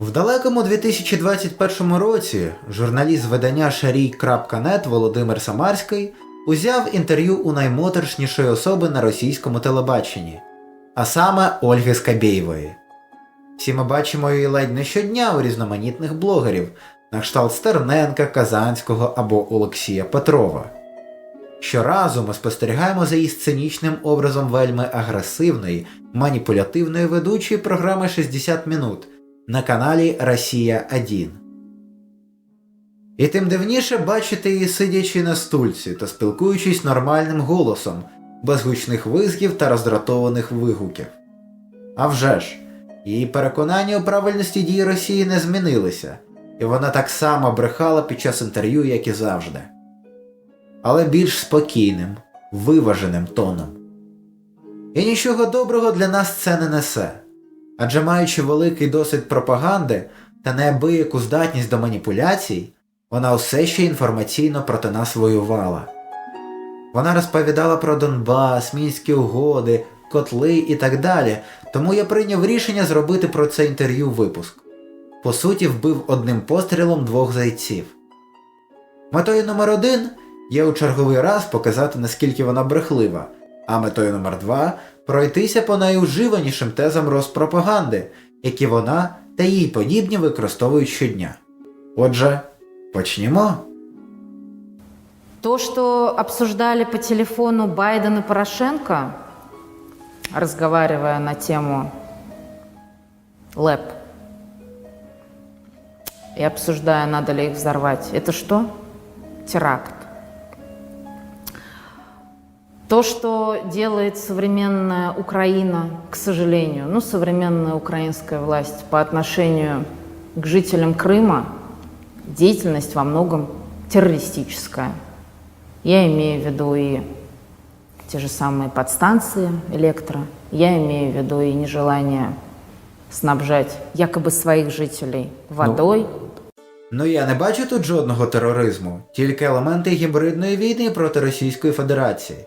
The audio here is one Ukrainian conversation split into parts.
В далекому 2021 році журналіст видання Шарій.нет Володимир Самарський узяв інтерв'ю у наймоторшнішої особи на російському телебаченні, а саме Ольги Скабєєвої. Всі ми бачимо її ледь не щодня у різноманітних блогерів на кшталт Стерненка, Казанського або Олексія Петрова. Щоразу ми спостерігаємо за її сценічним образом вельми агресивної, маніпулятивної ведучої програми 60 минут на каналі Росія 1. І тим дивніше бачити її сидячи на стульці та спілкуючись нормальним голосом, без гучних визгів та роздратованих вигуків. А вже ж, її переконання у правильності дій Росії не змінилися, і вона так само брехала під час інтерв'ю, як і завжди. Але більш спокійним, виваженим тоном. І нічого доброго для нас це не несе. Адже маючи великий досвід пропаганди та неабияку здатність до маніпуляцій, вона все ще інформаційно проти нас воювала. Вона розповідала про Донбас, мінські угоди, котли і так далі, тому я прийняв рішення зробити про це інтерв'ю випуск. По суті, вбив одним пострілом двох зайців. Метою номер один є у черговий раз показати, наскільки вона брехлива, а метою номер два пройтися по найуживанішим тезам розпропаганди, які вона та їй подібні використовують щодня. Отже, почнімо. То, что обсуждали по телефону Байден и Порошенко, разговаривая на тему ЛЭП, и обсуждая, надо ли их взорвать, это что? Теракт. То, что делает современная Украина, к сожалению, ну, современная украинская власть по отношению к жителям Крыма, деятельность во многом террористическая. Я имею в виду и те же самые подстанции электро, я имею в виду и нежелание снабжать якобы своих жителей водой. Ну я не бачу тут жодного тероризму, тільки елементи гібридної війни проти Російської Федерації.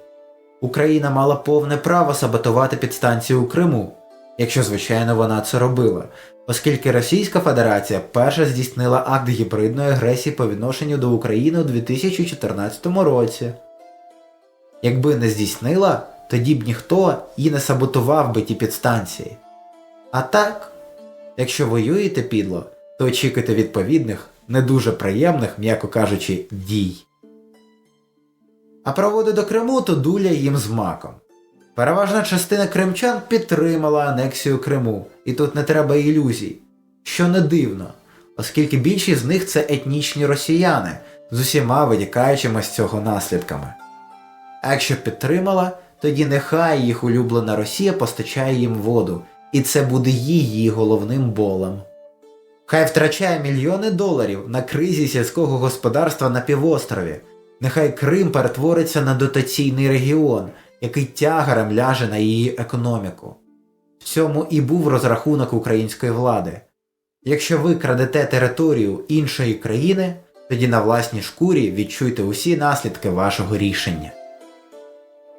Україна мала повне право саботувати підстанцію у Криму, якщо звичайно вона це робила, оскільки Російська Федерація перша здійснила акт гібридної агресії по відношенню до України у 2014 році. Якби не здійснила, тоді б ніхто і не саботував би ті підстанції. А так, якщо воюєте підло, то очікуйте відповідних, не дуже приємних, м'яко кажучи, дій. А проводи до Криму то дуля їм з маком. Переважна частина кримчан підтримала анексію Криму, і тут не треба ілюзій, що не дивно, оскільки більшість з них це етнічні росіяни з усіма витікаючими з цього наслідками. А якщо підтримала, тоді нехай їх улюблена Росія постачає їм воду, і це буде її головним болем. Хай втрачає мільйони доларів на кризі сільського господарства на півострові. Нехай Крим перетвориться на дотаційний регіон, який тягарем ляже на її економіку. В цьому і був розрахунок української влади. Якщо ви крадете територію іншої країни, тоді на власній шкурі відчуйте усі наслідки вашого рішення.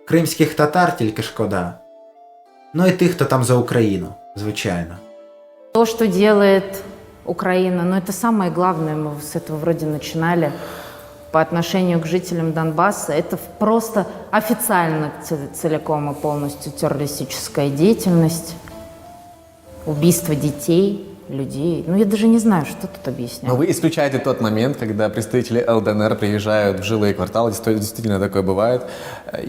Кримських татар тільки шкода. Ну і тих, хто там за Україну, звичайно. То, что делает Украина, ну это самое главное, мы с этого вроде начинали, по отношению к жителям Донбасса, это в- просто официально ц- целиком и полностью террористическая деятельность, убийство детей, людей. Ну я даже не знаю, что тут объяснять. Но вы исключаете тот момент, когда представители ЛДНР приезжают в жилые кварталы, действительно- действительно такое бывает,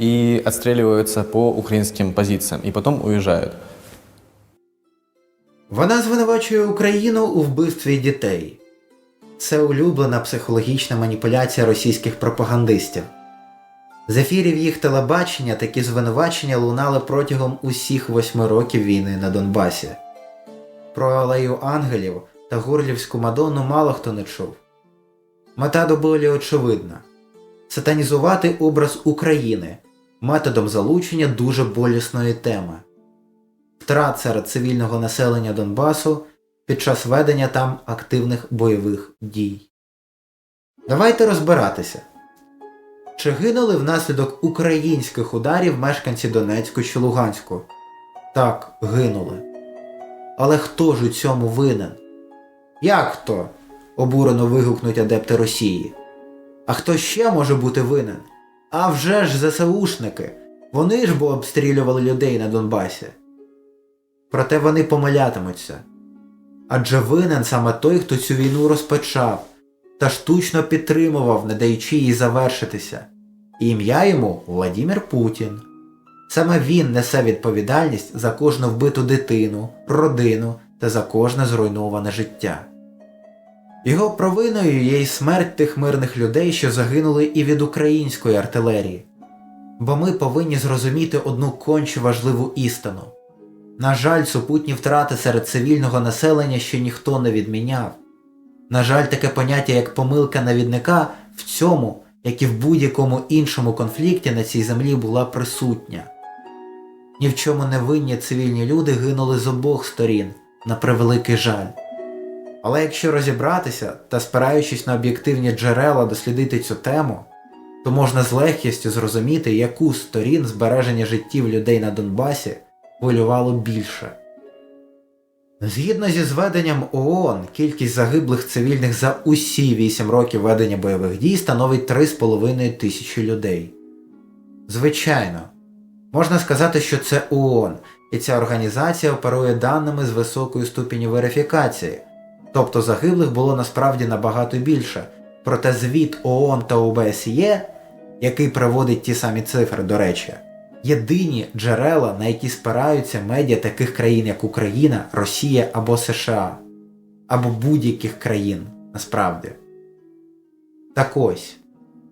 и отстреливаются по украинским позициям, и потом уезжают. Вона звинувачує Україну у вбивстві дітей. Це улюблена психологічна маніпуляція російських пропагандистів. З ефірів їх телебачення такі звинувачення лунали протягом усіх восьми років війни на Донбасі. Про алею ангелів та Гурлівську Мадонну мало хто не чув. Мета доволі очевидна сатанізувати образ України методом залучення дуже болісної теми втрат серед цивільного населення Донбасу під час ведення там активних бойових дій. Давайте розбиратися. Чи гинули внаслідок українських ударів мешканці Донецьку чи Луганську? Так, гинули. Але хто ж у цьому винен? Як то? обурено вигукнуть адепти Росії. А хто ще може бути винен? А вже ж ЗСУшники. Вони ж бо обстрілювали людей на Донбасі. Проте вони помилятимуться. Адже винен саме той, хто цю війну розпочав та штучно підтримував, не даючи їй завершитися. І ім'я йому Владімір Путін. Саме він несе відповідальність за кожну вбиту дитину, родину та за кожне зруйноване життя. Його провиною є й смерть тих мирних людей, що загинули і від української артилерії. Бо ми повинні зрозуміти одну конче важливу істину. На жаль, супутні втрати серед цивільного населення ще ніхто не відміняв. На жаль, таке поняття, як помилка навідника, в цьому, як і в будь-якому іншому конфлікті на цій землі була присутня. Ні в чому не винні цивільні люди гинули з обох сторін, на превеликий жаль. Але якщо розібратися та спираючись на об'єктивні джерела дослідити цю тему, то можна з легкістю зрозуміти, яку сторін збереження життів людей на Донбасі хвилювало більше. Згідно зі зведенням ООН, кількість загиблих цивільних за усі 8 років ведення бойових дій становить 3,5 тисячі людей. Звичайно, можна сказати, що це ООН, і ця організація оперує даними з високою ступінню верифікації, тобто загиблих було насправді набагато більше. Проте звіт ООН та ОБСЄ, який приводить ті самі цифри, до речі, єдині джерела, на які спираються медіа таких країн, як Україна, Росія або США, або будь-яких країн насправді. Так ось,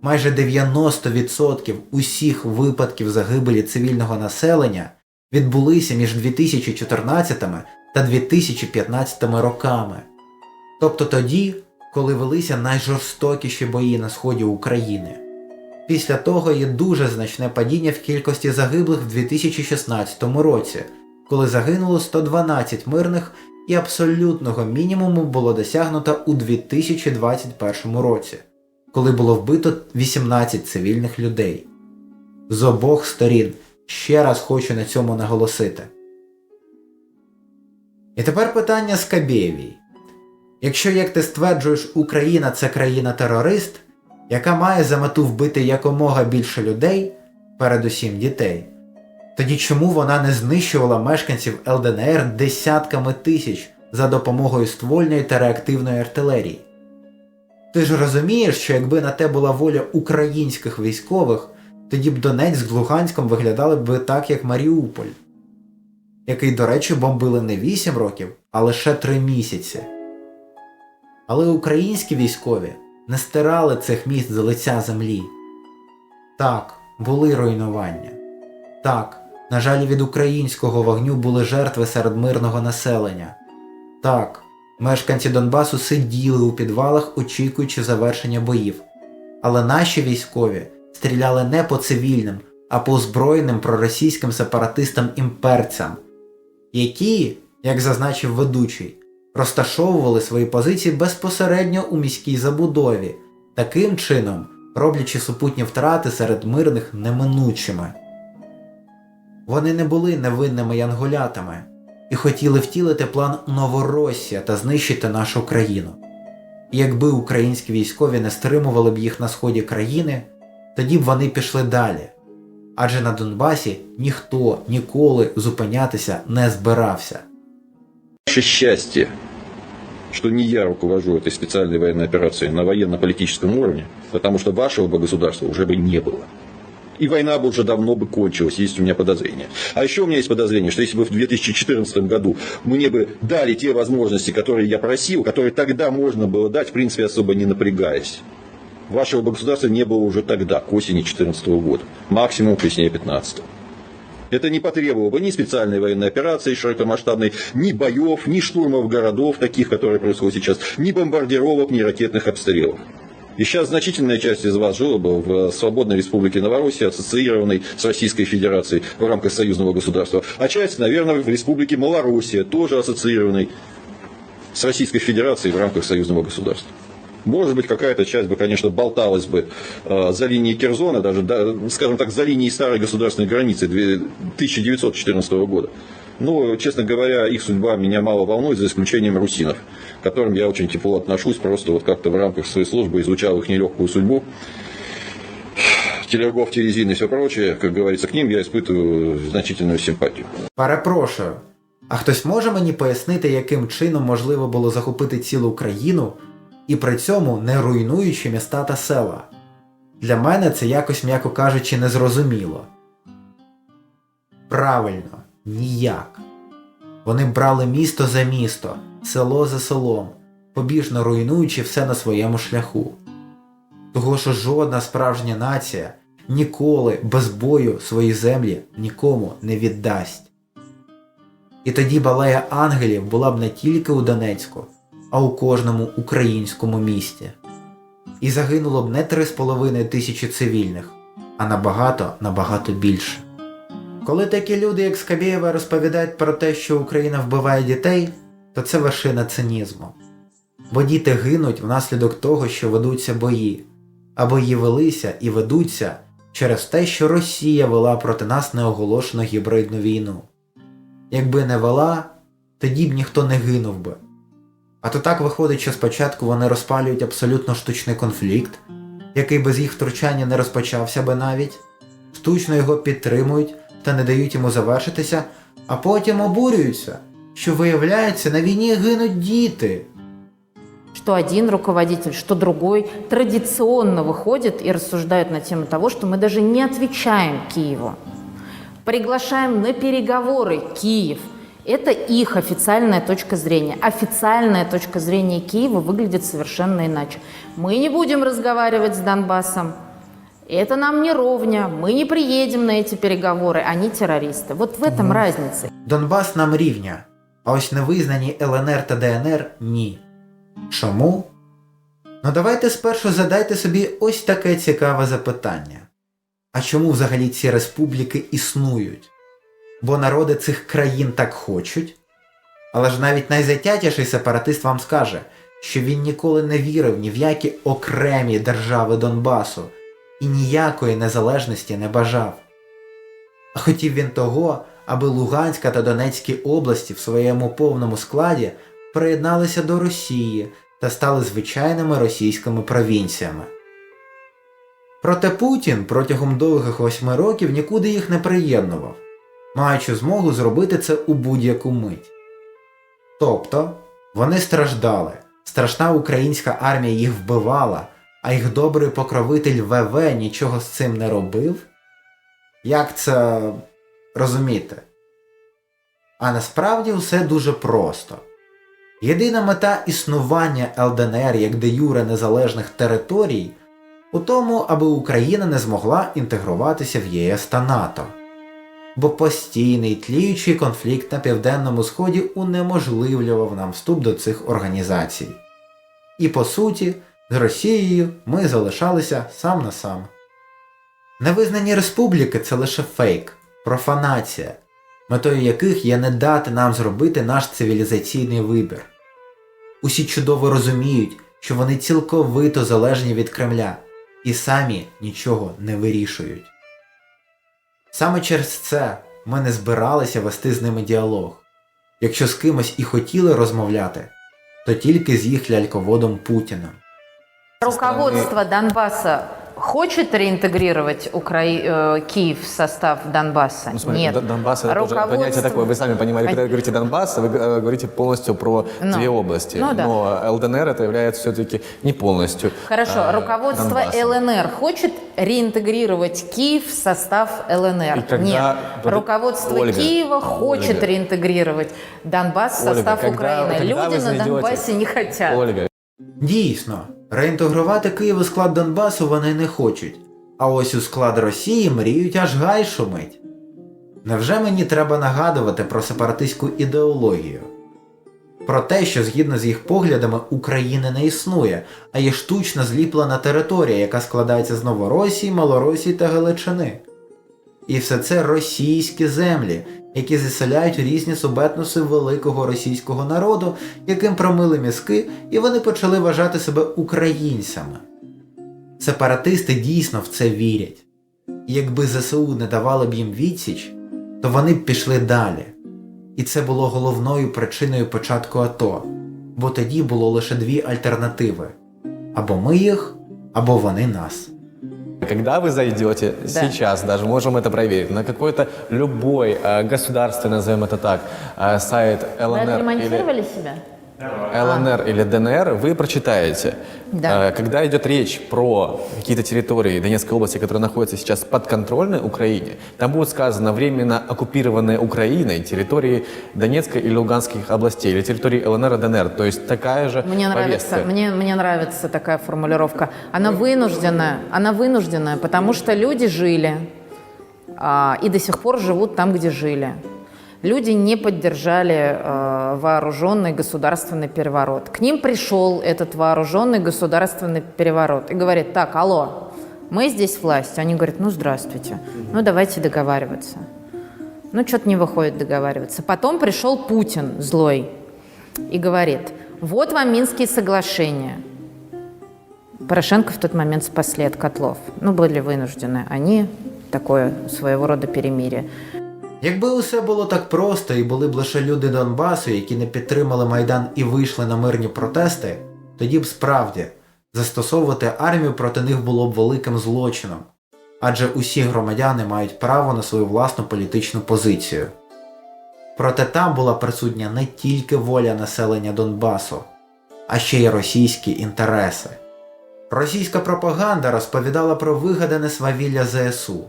майже 90% усіх випадків загибелі цивільного населення відбулися між 2014 та 2015 роками. Тобто тоді, коли велися найжорстокіші бої на сході України. Після того є дуже значне падіння в кількості загиблих в 2016 році, коли загинуло 112 мирних і абсолютного мінімуму було досягнуто у 2021 році, коли було вбито 18 цивільних людей. З обох сторін ще раз хочу на цьому наголосити. І тепер питання з Скабєєвій. Якщо, як ти стверджуєш, Україна це країна-терорист, яка має за мету вбити якомога більше людей, передусім дітей, тоді чому вона не знищувала мешканців ЛДНР десятками тисяч за допомогою ствольної та реактивної артилерії? Ти ж розумієш, що якби на те була воля українських військових, тоді б Донецьк з Луганськом виглядали б так, як Маріуполь, який, до речі, бомбили не 8 років, а лише 3 місяці. Але українські військові не стирали цих міст з лиця землі. Так, були руйнування. Так, на жаль, від українського вогню були жертви серед мирного населення. Так, мешканці Донбасу сиділи у підвалах, очікуючи завершення боїв. Але наші військові стріляли не по цивільним, а по озброєним проросійським сепаратистам-імперцям, які, як зазначив ведучий, розташовували свої позиції безпосередньо у міській забудові, таким чином роблячи супутні втрати серед мирних неминучими. Вони не були невинними янголятами і хотіли втілити план Новоросія та знищити нашу країну. І якби українські військові не стримували б їх на сході країни, тоді б вони пішли далі. Адже на Донбасі ніхто ніколи зупинятися не збирався. Ваше счастье, что не я руковожу этой специальной военной операцией на военно-политическом уровне, потому что вашего бы государства уже бы не было. И война бы уже давно бы кончилась, есть у меня подозрение. А еще у меня есть подозрение, что если бы в 2014 году мне бы дали те возможности, которые я просил, которые тогда можно было дать, в принципе, особо не напрягаясь, вашего бы государства не было уже тогда, к осени 2014 года. Максимум к весне 2015. Это не потребовало бы ни специальной военной операции широкомасштабной, ни боев, ни штурмов городов, таких, которые происходят сейчас, ни бомбардировок, ни ракетных обстрелов. И сейчас значительная часть из вас жила бы в свободной республике Новороссия, ассоциированной с Российской Федерацией в рамках союзного государства. А часть, наверное, в республике Малороссия, тоже ассоциированной с Российской Федерацией в рамках союзного государства. Может быть, какая-то часть бы, конечно, болталась бы э, за линией Керзона, даже, да, скажем так, за линией старой государственной границы 1914 года. Но, честно говоря, их судьба меня мало волнует, за исключением русинов. к которым я очень тепло отношусь, просто вот как-то в рамках своей службы изучал их нелегкую судьбу. Телергов, Терезин и все прочее, как говорится, к ним я испытываю значительную симпатию. Перепрошую. А хтось може мені пояснити, яким чином можливо було захопити цілу країну І при цьому не руйнуючи міста та села? Для мене це якось, м'яко кажучи, незрозуміло. Правильно, ніяк. Вони брали місто за місто, село за селом, побіжно руйнуючи все на своєму шляху. Того, що жодна справжня нація ніколи без бою свої землі нікому не віддасть. І тоді балея ангелів була б не тільки у Донецьку, а у кожному українському місті. І загинуло б не 3,5 тисячі цивільних, а набагато набагато більше. Коли такі люди, як Скабєєва, розповідають про те, що Україна вбиває дітей, то це вершина цинізму. Бо діти гинуть внаслідок того, що ведуться бої, а бої велися і ведуться через те, що Росія вела проти нас неоголошену гібридну війну. Якби не вела, тоді б ніхто не гинув би. А то так виходить, що спочатку вони розпалюють абсолютно штучний конфлікт, який без їх втручання не розпочався би навіть, штучно його підтримують та не дають йому завершитися, а потім обурюються, що виявляється, на війні гинуть діти. что один руководитель, что другой традиционно выходит и рассуждают на тему того, что мы даже не отвечаем Киеву. Приглашаем на переговоры Киев. Это их официальная точка зрения. Официальная точка зрения Киева выглядит совершенно иначе. Мы не будем разговаривать с Донбассом. Это нам не ровня. Мы не приедем на эти переговоры. Они террористы. Вот в этом разница. Донбас нам рівня, а ось невизнані ЛНР та ДНР ні. Чому? Ну давайте спершу задайте собі ось таке цікаве запитання. А чому взагалі ці республіки існують? Бо народи цих країн так хочуть? Але ж навіть найзатятіший сепаратист вам скаже, що він ніколи не вірив ні в які окремі держави Донбасу і ніякої незалежності не бажав. А хотів він того, аби Луганська та Донецькі області в своєму повному складі приєдналися до Росії та стали звичайними російськими провінціями. Проте Путін протягом довгих восьми років нікуди їх не приєднував, маючи змогу зробити це у будь-яку мить. Тобто вони страждали, страшна українська армія їх вбивала, а їх добрий покровитель ВВ нічого з цим не робив? Як це розуміти? А насправді все дуже просто. Єдина мета існування ЛДНР як де юре незалежних територій у тому, аби Україна не змогла інтегруватися в ЄС та НАТО. Бо постійний тліючий конфлікт на Південному Сході унеможливлював нам вступ до цих організацій. І по суті, з Росією ми залишалися сам на сам. Невизнані республіки це лише фейк, профанація, метою яких є не дати нам зробити наш цивілізаційний вибір. Усі чудово розуміють, що вони цілковито залежні від Кремля і самі нічого не вирішують. Саме через це ми не збиралися вести з ними діалог. Якщо з кимось і хотіли розмовляти, то тільки з їх ляльководом Путіним. Руководство Донбасса хочет реинтегрировать Укра- э, Киев в состав Донбасса? Ну, смотри, Нет. Д- Донбасс это тоже понятие такое. Вы сами понимаете, когда вы говорите Донбасс, вы э, говорите полностью про Ну, две области. ну да. Но ЛДНР это является все-таки не полностью. Хорошо, э, руководство Донбассом. ЛНР хочет реинтегрировать Киев в состав ЛНР? И когда- Нет. Под- Руководство Ольга, Киева хочет Ольга. реинтегрировать Донбасс в Ольга, состав когда- Украины. когда Люди на Донбассе не хотят. Ольга, Дійсно, реінтегрувати Київ у склад Донбасу вони не хочуть, а ось у склад Росії мріють аж гай шумить. Невже мені треба нагадувати про сепаратистську ідеологію? Про те, що згідно з їх поглядами України не існує, а є штучно зліплена територія, яка складається з Новоросії, Малоросії та Галичини. І все це російські землі, які заселяють різні субетноси великого російського народу, яким промили мізки, і вони почали вважати себе українцями. Сепаратисти дійсно в це вірять. І якби ЗСУ не давали б їм відсіч, то вони б пішли далі. І це було головною причиною початку АТО, бо тоді було лише дві альтернативи: або ми їх, або вони нас. Когда вы зайдете сейчас, даже можем это проверить, на какой-то любой э, государственный, назовем это так, э, сайт Вы ЛНР или, отремонтировали себя? ЛНР или ДНР, вы прочитаете. Да. Э, Когда идет речь про какие-то территории Донецкой области, которые находятся сейчас подконтрольной Украине, там будет сказано временно оккупированные Украиной территории Донецкой или Луганских областей, или территории ЛНР и ДНР. То есть такая же Мне нравится, повестка. мне, мне нравится такая формулировка. Она вынужденная, она вынужденная, потому что люди жили а, и до сих пор живут там, где жили. Люди не поддержали э, вооруженный государственный переворот. К ним пришел этот вооруженный государственный переворот и говорит, так, алло, мы здесь власть. Они говорят, ну здравствуйте, ну давайте договариваться. Ну что-то не выходит договариваться. Потом пришел Путин злой и говорит, вот вам Минские соглашения. Порошенко в тот момент спасли от котлов. Ну, были вынуждены. Они такое своего рода перемирие. Якби усе було так просто і були б лише люди Донбасу, які не підтримали Майдан і вийшли на мирні протести, тоді б справді застосовувати армію проти них було б великим злочином, адже усі громадяни мають право на свою власну політичну позицію. Проте там була присутня не тільки воля населення Донбасу, а ще й російські інтереси. Російська пропаганда розповідала про вигадане свавілля ЗСУ.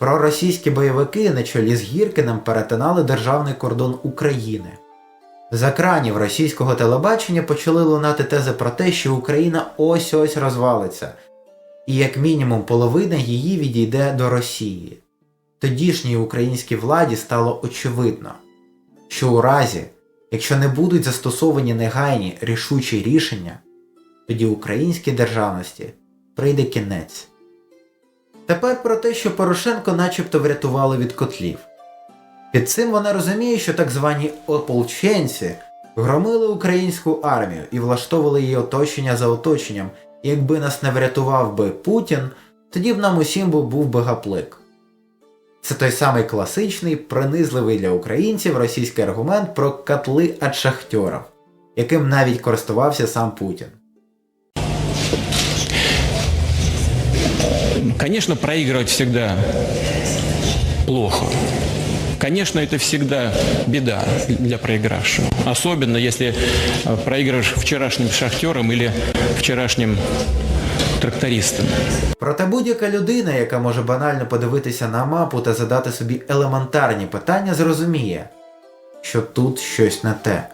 Проросійські бойовики на чолі з Гіркиним перетинали державний кордон України. З екранів російського телебачення почали лунати тези про те, що Україна ось ось розвалиться, і як мінімум половина її відійде до Росії. Тодішній українській владі стало очевидно, що у разі, якщо не будуть застосовані негайні рішучі рішення, тоді українській державності прийде кінець. Тепер про те, що Порошенко начебто врятували від котлів. Під цим вона розуміє, що так звані ополченці громили українську армію і влаштовували її оточення за оточенням, і якби нас не врятував би Путін, тоді б нам усім був, би гаплик. Це той самий класичний, принизливий для українців російський аргумент про котли від шахтьорів, яким навіть користувався сам Путін. Конечно, проигрывать всегда плохо. Конечно, это всегда беда для проигравшего. Особенно, если э, проигрываешь вчерашним шахтером или вчерашним трактористом. Проте будь-яка людина, яка може банально подивитися на мапу та задати собі елементарні питання, зрозуміє, що тут щось не те.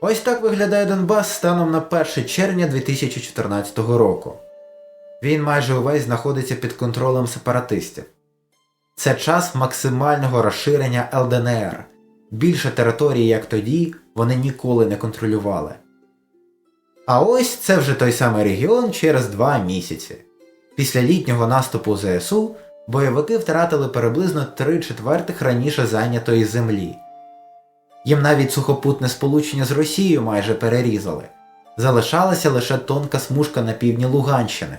Ось так виглядає Донбас станом на 1 червня 2014 року. Він майже увесь знаходиться під контролем сепаратистів. Це час максимального розширення ЛДНР. Більше території, як тоді, вони ніколи не контролювали. А ось це вже той самий регіон через два місяці. Після літнього наступу ЗСУ бойовики втратили приблизно три четвертих раніше зайнятої землі. Їм навіть сухопутне сполучення з Росією майже перерізали. Залишалася лише тонка смужка на півдні Луганщини.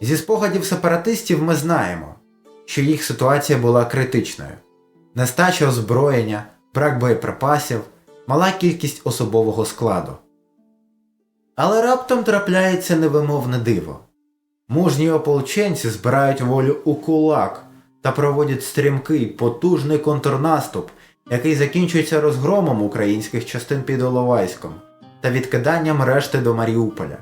Зі спогадів сепаратистів ми знаємо, що їх ситуація була критичною: нестача озброєння, брак боєприпасів, мала кількість особового складу. Але раптом трапляється невимовне диво. Мужні ополченці збирають волю у кулак та проводять стрімкий, потужний контрнаступ, який закінчується розгромом українських частин під Іловайськом та відкиданням решти до Маріуполя.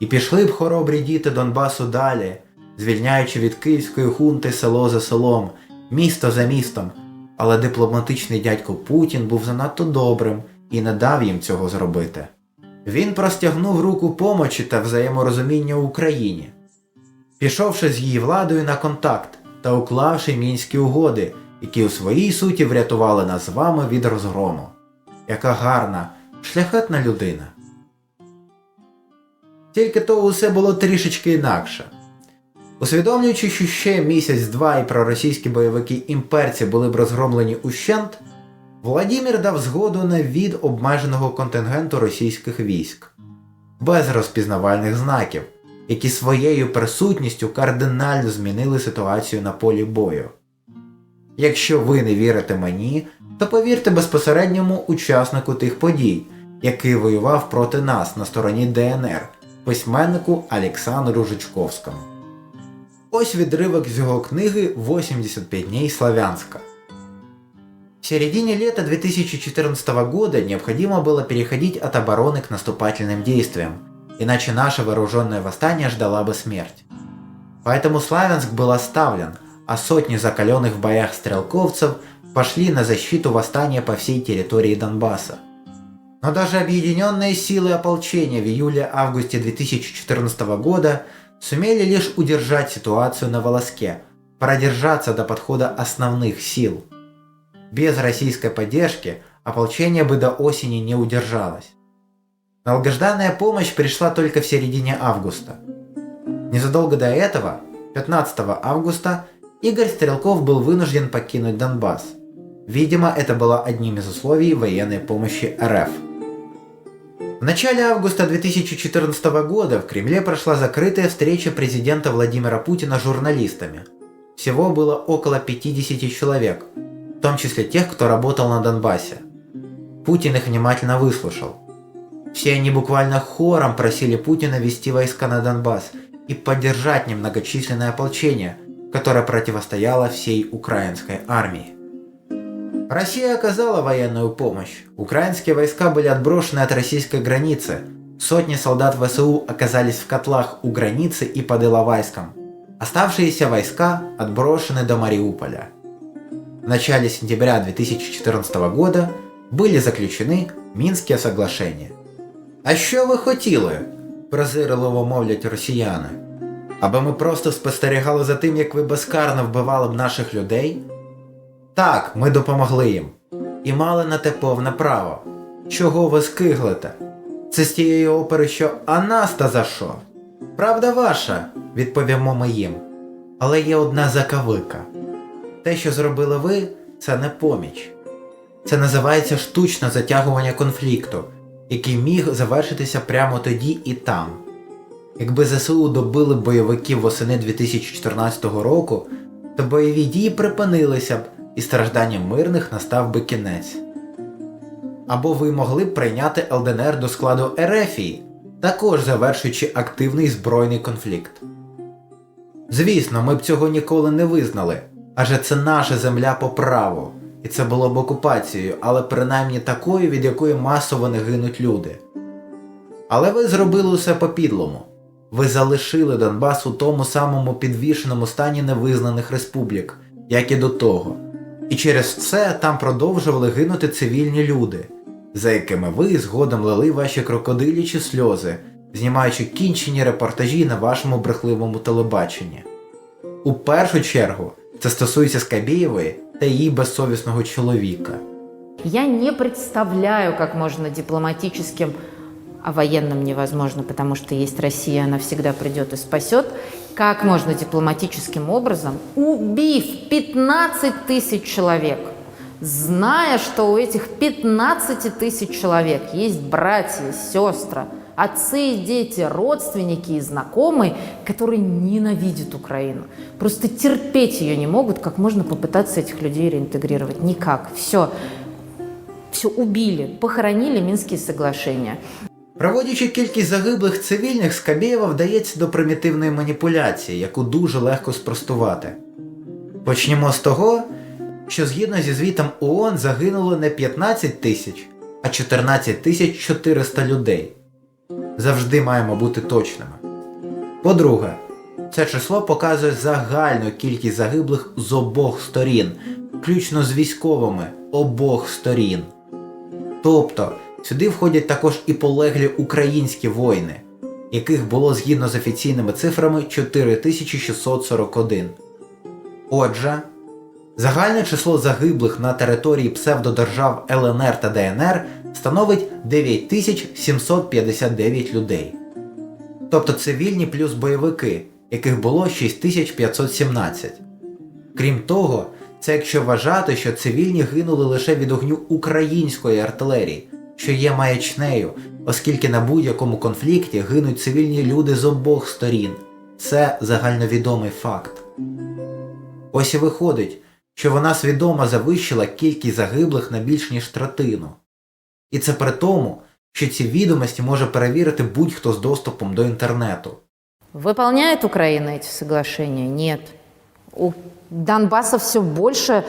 І пішли б хоробрі діти Донбасу далі, звільняючи від київської хунти село за селом, місто за містом, але дипломатичний дядько Путін був занадто добрим і не дав їм цього зробити. Він простягнув руку помочі та взаєморозуміння Україні, пішовши з її владою на контакт та уклавши мінські угоди, які у своїй суті врятували нас з вами від розгрому. Яка гарна, шляхетна людина. Тільки то усе було трішечки інакше. Усвідомлюючи, що ще місяць-два і проросійські бойовики імперці були б розгромлені ущент, Владімір дав згоду на від обмеженого контингенту російських військ, без розпізнавальних знаків, які своєю присутністю кардинально змінили ситуацію на полі бою. Якщо ви не вірите мені, то повірте безпосередньому учаснику тих подій, який воював проти нас на стороні ДНР, письменнику Олександру Жичковському. Ось відривок з його книги «85 дней Славянска». В середине лета 2014 года необходимо было переходить от обороны к наступательным действиям, иначе наше вооруженное восстание ждала бы смерть. Поэтому Славянск был оставлен, а сотни закаленных в боях стрелковцев пошли на защиту восстания по всей территории Донбасса. Но даже объединенные силы ополчения в июле-августе 2014 года сумели лишь удержать ситуацию на волоске, продержаться до подхода основных сил. Без российской поддержки ополчение бы до осени не удержалось. Долгожданная помощь пришла только в середине августа. Незадолго до этого, 15 августа, Игорь Стрелков был вынужден покинуть Донбасс. Видимо, это было одним из условий военной помощи РФ. В начале августа 2014 года в Кремле прошла закрытая встреча президента Владимира Путина с журналистами. Всего было около 50 человек, в том числе тех, кто работал на Донбассе. Путин их внимательно выслушал. Все они буквально хором просили Путина вести войска на Донбасс и поддержать немногочисленное ополчение, которое противостояло всей украинской армии. Россия оказала военную помощь. Украинские войска были отброшены от российской границы. Сотни солдат ВСУ оказались в котлах у границы и под Иловайском. Оставшиеся войска отброшены до Мариуполя. В начале сентября 2014 года были заключені Мінські соглашення. А що ви хотіли? презирливо мовлять росіяни. Аби ми просто спостерігали за тим, як ви безкарно вбивали б наших людей? Так, ми допомогли їм. І мали на те повне право. Чого ви скиглите? Це з тієї опери, що «А нас за що? Правда ваша, відповімо ми їм. Але є одна закавика. Те, що зробили ви, це не поміч. Це називається штучне затягування конфлікту, який міг завершитися прямо тоді і там. Якби ЗСУ добили бойовиків восени 2014 року, то бойові дії припинилися б і стражданням мирних настав би кінець. Або ви могли б прийняти ЛДНР до складу Ерефії, також завершуючи активний збройний конфлікт. Звісно, ми б цього ніколи не визнали, адже це наша земля по праву, і це було б окупацією, але принаймні такою, від якої масово не гинуть люди. Але ви зробили усе по-підлому. Ви залишили Донбас у тому самому підвішеному стані невизнаних республік, як і до того. І через це там продовжували гинути цивільні люди, за якими ви згодом лили ваші крокодилічі сльози, знімаючи кінчені репортажі на вашому брехливому телебаченні. У першу чергу це стосується Скабєєвої та її безсовісного чоловіка. Я не представляю, как можно дипломатическим, а военным невозможно, потому что есть Россия, она всегда придет и спасет, как можно дипломатическим образом, убив 15 тысяч человек, зная, что у этих 15 тысяч человек есть братья, сестры, отцы и дети, родственники и знакомые, которые ненавидят Украину. Просто терпеть ее не могут, как можно попытаться этих людей реинтегрировать. Никак. Все. Все убили, похоронили Минские соглашения. Проводячи кількість загиблих цивільних, Скабєєва вдається до примітивної маніпуляції, яку дуже легко спростувати. Почнімо з того, що згідно зі звітом ООН загинуло не 15 тисяч, а 14 тисяч 400 людей. Завжди маємо бути точними. По-друге, це число показує загальну кількість загиблих з обох сторін, включно з військовими обох сторін. Тобто сюди входять також і полеглі українські воїни, яких було згідно з офіційними цифрами 4641. Отже, загальне число загиблих на території псевдодержав ЛНР та ДНР становить 9759 людей. Тобто цивільні плюс бойовики, яких було 6517. Крім того, це якщо вважати, що цивільні гинули лише від огню української артилерії, що є маячнею, оскільки на будь-якому конфлікті гинуть цивільні люди з обох сторін. Це загальновідомий факт. Ось і виходить, що вона свідомо завищила кількість загиблих на більш ніж третину. І це при тому, що ці відомості може перевірити будь-хто з доступом до інтернету. Выполняет Украина эти соглашения? Нет. У Донбасса все больше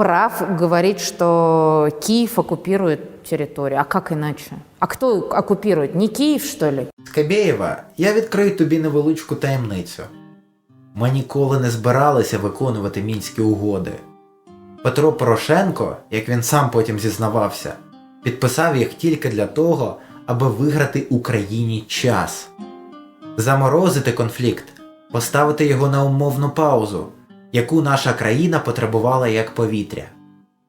прав говорить, что Киев оккупирует территорию. А как иначе? А кто оккупирует? Не Киев, что ли? Скабєєва, я відкрию тобі невеличку таємницю. Ми ніколи не збиралися виконувати мінські угоди. Петро Порошенко, як він сам потім зізнавався, підписав їх тільки для того, аби виграти Україні час, заморозити конфлікт, поставити його на умовну паузу, яку наша країна потребувала як повітря,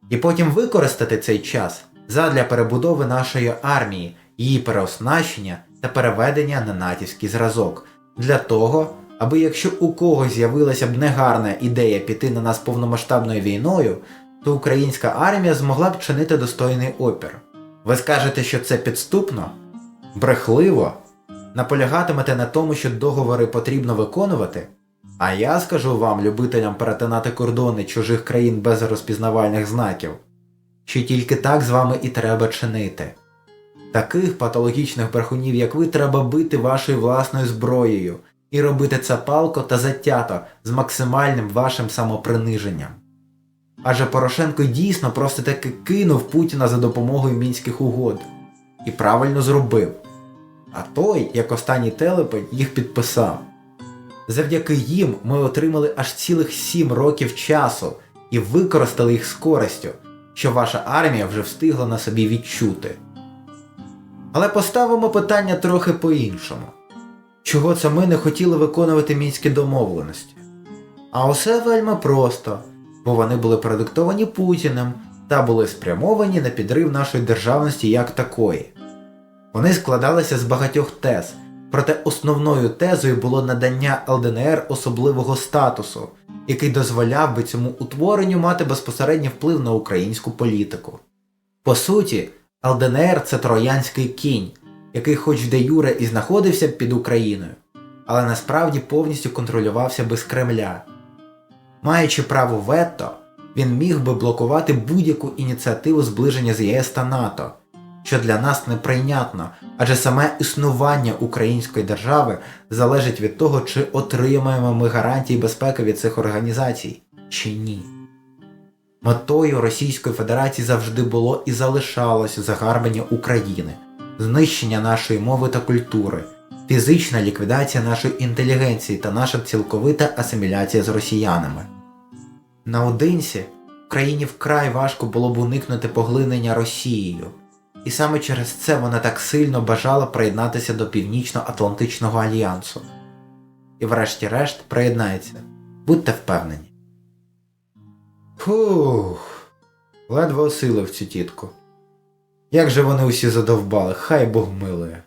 і потім використати цей час задля перебудови нашої армії, її переоснащення та переведення на натівський зразок, для того, аби якщо у когось з'явилася б негарна ідея піти на нас повномасштабною війною, то українська армія змогла б чинити достойний опір. Ви скажете, що це підступно? Брехливо? Наполягатимете на тому, що договори потрібно виконувати? А я скажу вам, любителям перетинати кордони чужих країн без розпізнавальних знаків, що тільки так з вами і треба чинити. Таких патологічних брехунів, як ви, треба бити вашою власною зброєю і робити це палко та затято з максимальним вашим самоприниженням. Адже Порошенко дійсно просто таки кинув Путіна за допомогою мінських угод і правильно зробив. А той, як останній телепень, їх підписав. Завдяки їм ми отримали аж цілих сім років часу і використали їх з користю, що ваша армія вже встигла на собі відчути. Але поставимо питання трохи по-іншому. Чого це ми не хотіли виконувати мінські домовленості? А усе вельми просто, бо вони були продиктовані Путіним та були спрямовані на підрив нашої державності як такої. Вони складалися з багатьох тез, проте основною тезою було надання ЛДНР особливого статусу, який дозволяв би цьому утворенню мати безпосередній вплив на українську політику. По суті, ЛДНР це троянський кінь, який хоч де Юре і знаходився під Україною, але насправді повністю контролювався без Кремля. Маючи право вето, він міг би блокувати будь-яку ініціативу зближення з ЄС та НАТО, що для нас неприйнятно, адже саме існування української держави залежить від того, чи отримаємо ми гарантії безпеки від цих організацій, чи ні. Метою Російської Федерації завжди було і залишалось загарбання України, знищення нашої мови та культури, фізична ліквідація нашої інтелігенції та наша цілковита асиміляція з росіянами. Наодинці Україні вкрай важко було б уникнути поглинення Росією, і саме через це вона так сильно бажала приєднатися до Північно-Атлантичного альянсу. І врешті-решт приєднається. Будьте впевнені. Фух, ледве осилив цю тітку. Як же вони усі задовбали, хай Бог милує.